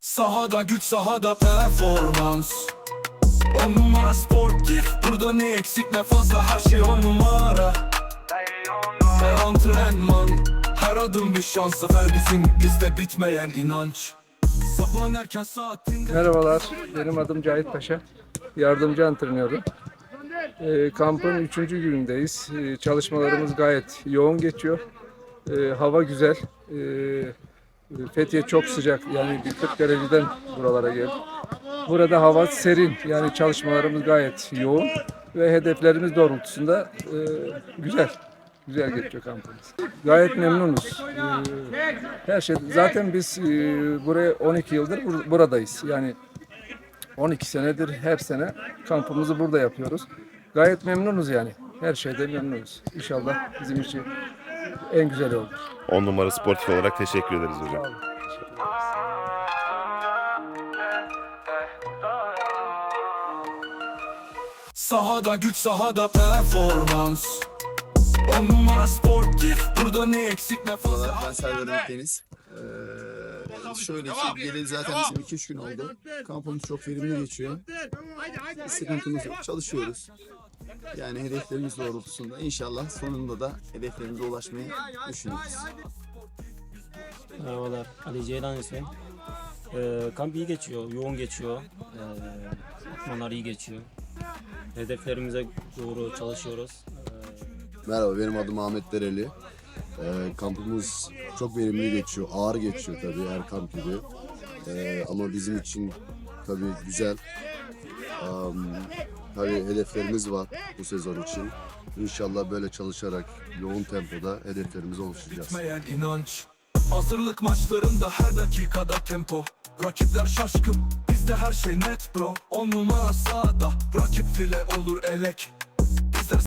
Sahada güç sahada performans. On numara sportif. Burada ne eksik ne fazla her şey on numara. Her antrenman Her adım bir şans. Zafer bizim bizde bitmeyen inanç. Merhabalar, benim adım Cahit Paşa. Yardımcı antrenörüm. Ee, kampın üçüncü günündeyiz. Ee, çalışmalarımız gayet yoğun geçiyor. Ee, hava güzel. Fethiye çok sıcak. Yani bir 40 dereceden buralara geldik. Burada hava serin. Yani çalışmalarımız gayet yoğun. Ve hedeflerimiz doğrultusunda e, güzel. Güzel geçiyor kampımız. Gayet memnunuz. Her şey. Zaten biz e, buraya 12 yıldır bur- buradayız. Yani 12 senedir her sene kampımızı burada yapıyoruz. Gayet memnunuz yani. Her şeyden memnunuz. İnşallah bizim için en güzel olur. 10 numara sportif olarak teşekkür ederiz hocam. Sahada güç sahada performans On numara sportif Burada ne eksik ne fazla Merhabalar, ben Serdar Deniz. Ee, şöyle ki, geleli zaten bizim 2-3 gün oldu. Kampımız çok verimli geçiyor. Sıkıntımız yok, çalışıyoruz. Yani hedeflerimiz doğrultusunda inşallah sonunda da hedeflerimize ulaşmayı düşünüyoruz. Merhabalar, Ali Ceylan ismim. Ee, kamp iyi geçiyor, yoğun geçiyor. Ee, iyi geçiyor. Hedeflerimize doğru çalışıyoruz. Ee, Merhaba benim adım Ahmet Dereli. Ee, kampımız çok verimli geçiyor. Ağır geçiyor tabii her kamp gibi. Ee, ama bizim için tabii güzel. Am, tabii hedeflerimiz var bu sezon için. İnşallah böyle çalışarak yoğun tempoda hedeflerimize ulaşacağız. bitmeyen inanç Hazırlık maçlarında her dakikada tempo Rakipler şaşkın bizde her şey net bro On numara sağda rakip file olur elek